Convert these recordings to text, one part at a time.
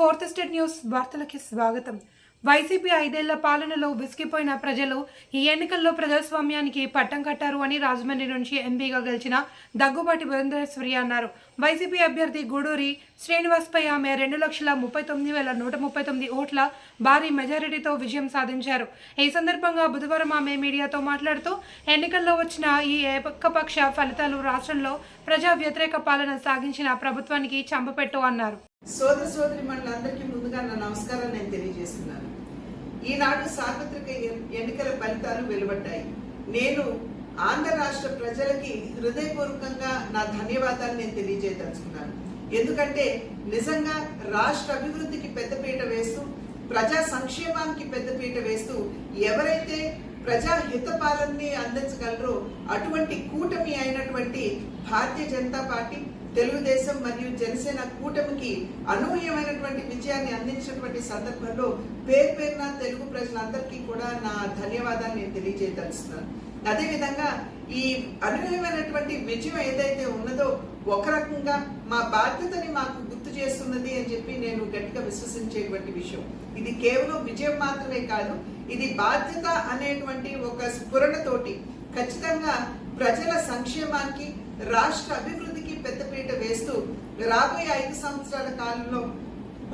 Fourth state news వార్తలకి స్వాగతం. YCP ఐదేళ్ళ పాలనలో విసిగిపోయిన ప్రజలు ఈ ఎన్నికల్లో ప్రజాస్వామ్యానికి పట్టం కట్టారు అని రాజమండ్రి నుంచి ఎంపీగా గెలిచిన దగ్గుబాటి భువనేశ్వరి అన్నారు. వైసీపీ అభ్యర్థి గూడూరి శ్రీనివాస్పై ఆమె రెండు లక్షల ముప్పై తొమ్మిది వేల నూట ముప్పై తొమ్మిది ఓట్ల భారీ మెజారిటీతో విజయం సాధించారు. ఈ సందర్భంగా బుధవారం ఆమె మీడియాతో మాట్లాడుతూ ఎన్నికల్లో వచ్చిన ఈ ఏకపక్ష ఫలితాలు రాష్ట్రంలో ప్రజా వ్యతిరేక పాలన సాగించిన ప్రభుత్వానికి చంపపెట్టు అన్నారు. సోదర సోదరి మండలందరికీ ముందుగా నా నమస్కారం నేను తెలియజేస్తున్నాను. ఈనాడు సార్వత్రిక ఎన్నికల ఫలితాలు వెలువడ్డాయి. నేను ఆంధ్ర రాష్ట్ర ప్రజలకి హృదయపూర్వకంగా నా ధన్యవాదాలు నేను తెలియజేయదలుచుకున్నాను. ఎందుకంటే నిజంగా రాష్ట్ర అభివృద్ధికి పెద్దపీట వేస్తూ ప్రజా సంక్షేమానికి పెద్దపీట వేస్తూ ఎవరైతే ప్రజా హితపాలనని అందించగలరో అటువంటి కూటమి అయినటువంటి భారతీయ జనతా పార్టీ తెలుగుదేశం మరియు జనసేన కూటమికి అనూహ్యమైనటువంటి విజయాన్ని అందించినటువంటి సందర్భంలో పేరు పేరున తెలుగు ప్రజలందరికీ కూడా నా ధన్యవాదాలు నేను తెలియజేయదలుస్తున్నాను అదేవిధంగా ఈ అనూహ్యమైనటువంటి విజయం ఏదైతే ఉన్నదో ఒక రకంగా మా బాధ్యతని మాకు గుర్తు చేస్తున్నది అని చెప్పి నేను గట్టిగా విశ్వసించేటువంటి విషయం. ఇది కేవలం విజయం మాత్రమే కాదు ఇది బాధ్యత అనేటువంటి ఒక స్ఫురణతోటి ఖచ్చితంగా ప్రజల సంక్షేమానికి రాష్ట్ర అభివృద్ధి పెద్దపీట వేస్తూ రాబోయే ఐదు సంవత్సరాల కాలంలో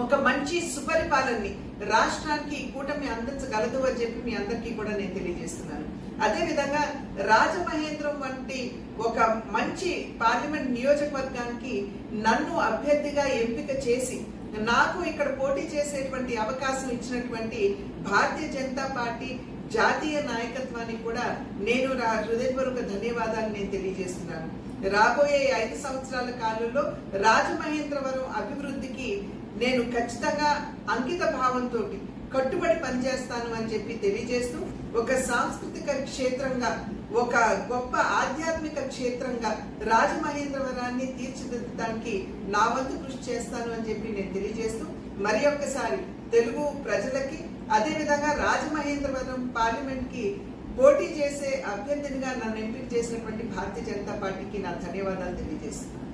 ఒక మంచి సుపరిపాలనని రాష్ట్రానికి కూటమి అందించగలదు అని చెప్పి మీ అందరికీ కూడా నేను తెలియజేస్తున్నాను. అదేవిధంగా రాజమహేంద్రం వంటి ఒక మంచి పార్లమెంట్ నియోజకవర్గానికి నన్ను అభ్యర్థిగా ఎంపిక చేసి నాకు ఇక్కడ పోటీ చేసేటువంటి అవకాశం ఇచ్చినటువంటి భారతీయ జనతా పార్టీ జాతీయ నాయకత్వానికి కూడా నేను నా హృదయపూర్వక ధన్యవాదాలు నేను తెలియజేస్తున్నాను. రాబోయే ఐదు సంవత్సరాల కాలంలో రాజమహేంద్రవరం అభివృద్ధికి నేను ఖచ్చితంగా అంకిత భావంతో కట్టుబడి పనిచేస్తాను అని చెప్పి తెలియజేస్తూ ఒక సాంస్కృతిక క్షేత్రంగా ఒక గొప్ప ఆధ్యాత్మిక క్షేత్రంగా రాజమహేంద్రవరాన్ని తీర్చిదిద్దడానికి నా వంతు కృషి చేస్తాను అని చెప్పి నేను తెలియజేస్తూ మరి ఒక్కసారి తెలుగు ప్రజలకి అదేవిధంగా రాజమహేంద్రవరం పార్లమెంట్కి పోటీ చేసే అభ్యర్థినిగా నన్ను ఎంపిక చేసినటువంటి భారతీయ జనతా పార్టీకి నా ధన్యవాదాలు తెలియజేస్తున్నాను.